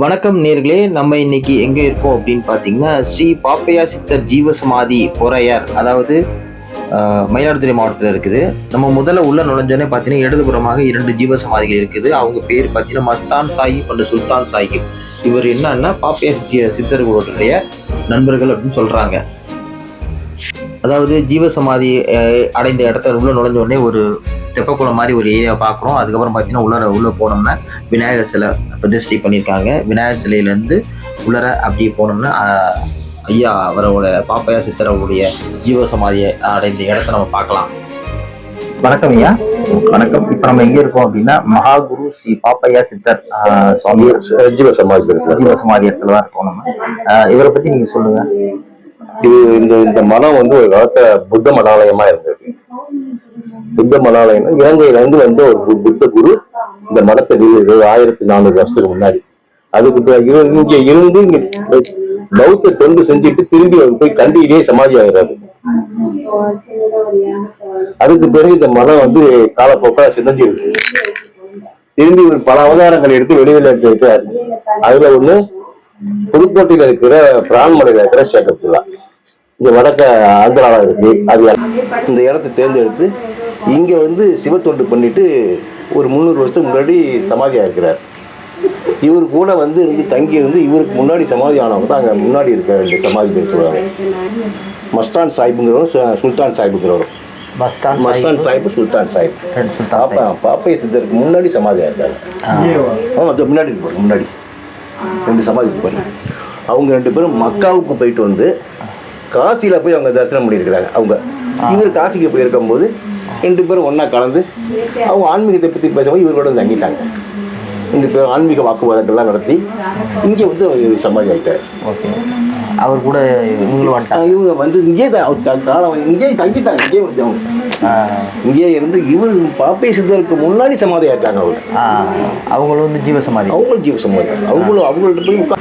வணக்கம் நேர்களே நம்ம இன்னைக்கு எங்க இருக்கோம் அப்படின்னு பாத்தீங்கன்னா ஸ்ரீ பாப்பையா சித்தர் ஜீவசமாதி பொறையார் அதாவது மயிலாடுதுறை மாவட்டத்தில் இருக்குது. நம்ம முதல்ல உள்ள நுழைஞ்சோடனே பார்த்தீங்கன்னா இடதுபுறமாக இரண்டு ஜீவசமாதிகள் இருக்குது. அவங்க பேர் பார்த்தீங்கன்னா மஸ்தான் சாஹிப் அண்ட் சுல்தான் சாஹிப். இவர் என்னன்னா பாப்பையா சித்திய சித்தர்களுடைய நண்பர்கள் அப்படின்னு சொல்றாங்க. அதாவது ஜீவசமாதி அடைந்த இடத்துல உள்ள நுழைஞ்ச உடனே ஒரு தெப்பக்குளம் மாதிரி ஒரு ஏரியா பார்க்குறோம். அதுக்கப்புறம் பார்த்தீங்கன்னா உள்ள உள்ள போனோம்னா விநாயகர் சிலை பிரதிஷ்டை பண்ணியிருக்காங்க. விநாயகர் சிலையிலேருந்து உள்ளர அப்படியே போனோம்னா ஐயா அவரோட பாப்பையா சித்தர் அவருடைய ஜீவசமாதியை அடைந்த இடத்த நம்ம பார்க்கலாம். வணக்கம் ஐயா. வணக்கம். இப்போ நம்ம எங்க இருக்கோம் அப்படின்னா மகாகுரு ஸ்ரீ பாப்பையா சித்தர் ஆஹ், சுவாமி. ஜீவ சமாதி இருக்கு. ஜீவசமாதி இடத்துல தான் இருக்கோம் நம்ம. இவரை பத்தி நீங்க சொல்லுங்க. இது இந்த இந்த மனம் வந்து ஒரு காலத்துல புத்த மடாலயமா இருந்தது. புத்த மடாலயம் இலங்கையில இருந்து வந்த ஒரு புத்த குரு இந்த மடத்தை ஆயிரத்தி நானூறு வருஷத்துக்கு முன்னாடி. அதுக்கு பிறகு இங்க இருந்து இங்க பௌத்த தொண்டு செஞ்சுட்டு திரும்பி போய் கண்டியிலேயே சமாதி ஆகிறாரு அதுக்கு பிறகு இந்த மலம் வந்து காலப்போக்கா சிதஞ்சிருச்சு. திரும்பி ஒரு பல அவதாரங்கள் எடுத்து வெளியில இருக்கிறார் அதுல ஒண்ணு புதுக்கோட்டையில இருக்கிற பிரான்மலையில இருக்கிற சேகத்துலா இங்க வடக்க ஆந்திராவா இருக்கு. அது இந்த இடத்தை தேர்ந்தெடுத்து இங்க வந்து சிவத்தொண்டு பண்ணிட்டு ஒரு முந்நூறு வருஷத்துக்கு முன்னாடி சமாதியா இருக்கிறார் இவர் கூட வந்து இருந்து தங்கி இருந்து இவருக்கு முன்னாடி சமாதி ஆனவங்க தான் அங்க முன்னாடி இருக்க ரெண்டு சமாதி பேர் சொல்லுவாங்க மஸ்தான் சாஹிப்புங்கிறவரும் சுல்தான் சாஹிப்புங்கிறவரும் மஸ்தான் மஸ்தான் சாஹிப் சுல்தான் சாஹிப். பாப்பா பாப்பைய சித்தருக்கு முன்னாடி சமாதியா இருக்காங்க ஆமா அது முன்னாடி இருக்கு பாருங்க, முன்னாடி. ரெண்டு சமாதி இருக்கு பாருங்க அவங்க ரெண்டு பேரும் மக்காவுக்கு போயிட்டு வந்து காசியில போய் அவங்க தரிசனம் பண்ணியிருக்கிறாங்க. அவங்க இவர் காசிக்கு போயிருக்கும் போது ரெண்டு பேரும் ஒண்ணா கலந்து அவங்க ஆன்மீகத்தை பத்தி பேசும்போது இவரோட தங்கிட்டாங்க. ரெண்டு பேரும் ஆன்மீக வாக்குவாதங்கள்லாம் நடத்தி இங்க வந்து அவர் சமாதி ஆயிட்டார் ஓகே. அவர் கூட இவங்களும் இவங்க வந்து இங்கே காலம் இங்கேயே தங்கிட்டாங்க இங்கேயே வந்து அவங்க. ஆஹ், இங்கேயே இருந்து இவர் பாப்பை சித்தருக்கு முன்னாடி சமாதி ஆயிட்டாங்க ஆஹ், அவங்களும் வந்து ஜீவசமாதி. அவங்களும் ஜீவ சமாதி அவங்களும் அவங்கள்ட்ட போய் உட்கா-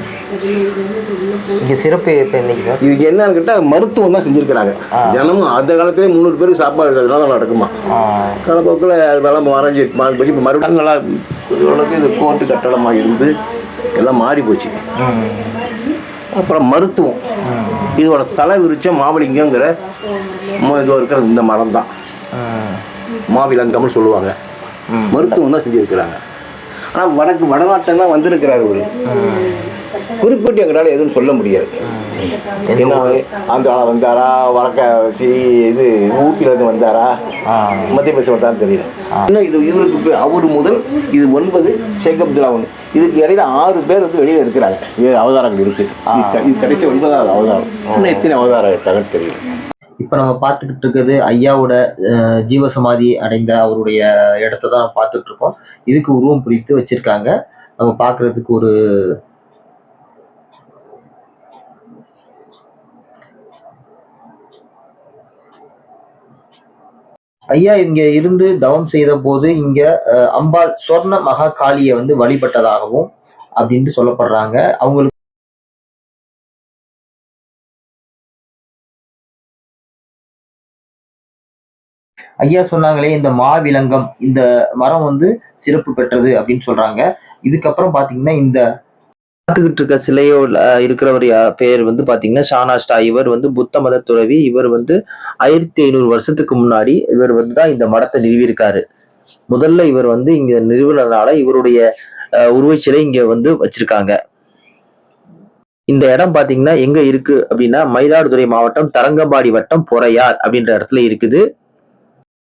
இங்க சிறப்பு இப்போ இன்னைக்கு சார்? இதுக்கு என்னன்னு கேட்டா மருத்துவம் தான் செஞ்சிருக்கிறாங்க. ஆ. தினமும் அந்த காலத்திலே முந்நூறு பேருக்கு சாப்பாடு இருக்கிறதுனால நடக்குமா? காலப்போக்கில் அதெல்லாம் மறைஞ்சி மாறி இப்போ மறுபடியும் நல்லா ஓரளவுக்கு இது கோர்ட்டு கட்டடமாக இருந்து எல்லாம் மாறி போச்சு. அப்புறம் மருத்துவம். இதோட தலை விருச்சம் மாவலிங்கங்கிற இதோ இருக்கிற இந்த மரம் தான். மாவிலங்கம்னு சொல்லுவாங்க. மருத்துவம் தான் செஞ்சுருக்கிறாங்க. ஆனால் வடக்கு வடநாட்டம் தான் வந்திருக்கிறாரு ஒரு குறிப்பிட்டு எங்களால் எதுவும் சொல்ல முடியாது. ஏன்னா அந்த வந்தாரா? வடக்க சி இது ஊட்டில இருந்து வந்தாரா? மத்திய பிரதேசம் வந்தான்னு தெரியல. இன்னும் இது இவருக்கு அவர் முதல் இது ஒன்பது ஷேக் அப்துல்லா ஒன்று. இதுக்கு இடையில ஆறு பேர் வந்து வெளியில இருக்கிறாங்க. ஏழு அவதாரங்கள் இருக்கு. இது இது கடைசி ஒன்பதாவது அவதாரம். இன்னும் எத்தனை அவதாரம் இருக்காங்கன்னு தெரியல. இப்போ நம்ம பார்த்துக்கிட்டு இருக்கிறது ஐயாவோட ஜீவசமாதி அடைந்த அவருடைய இடத்த தான் பார்த்துட்டு இருக்கோம். இதுக்கு உருவம் பிடித்து வச்சிருக்காங்க. நம்ம பார்க்கிறதுக்கு ஒரு ஐயா இங்க இருந்து தவம் செய்த போது இங்க அம்பாள் சொர்ண மகா காளியை வந்து வழிபட்டதாகவும் அப்படின்ட்டு சொல்லப்படுறாங்க. அவங்களுக்கு ஐயா சொன்னாங்களே இந்த மாவிலங்கம் இந்த மரம் வந்து சிறப்பு பெற்றது அப்படின்னு சொல்றாங்க. இதுக்கப்புறம் பாத்தீங்கன்னா இந்த பார்த்துக்கிட்டு இருக்க சிலையோ இருக்கிறவர் பேர் வந்து பாத்தீங்கன்னா ஷானாஷ்டா இவர் வந்து புத்த மத துறவி. இவர் வந்து ஆயிரத்தி ஐநூறு வருஷத்துக்கு முன்னாடி இவர் வந்து தான் இந்த மடத்தை நிறுவியிருக்காரு. முதல்ல இவர் வந்து இங்க நிறுவனனால இவருடைய உருவச்சிலை இங்க வந்து வச்சிருக்காங்க. இந்த இடம் பாத்தீங்கன்னா எங்க இருக்கு அப்படின்னா மயிலாடுதுறை மாவட்டம் தரங்கம்பாடி வட்டம் பொறையார் அப்படின்ற இடத்துல இருக்குது.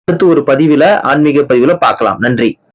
அடுத்து ஒரு பதிவுல ஆன்மீக பதிவுல பார்க்கலாம். நன்றி.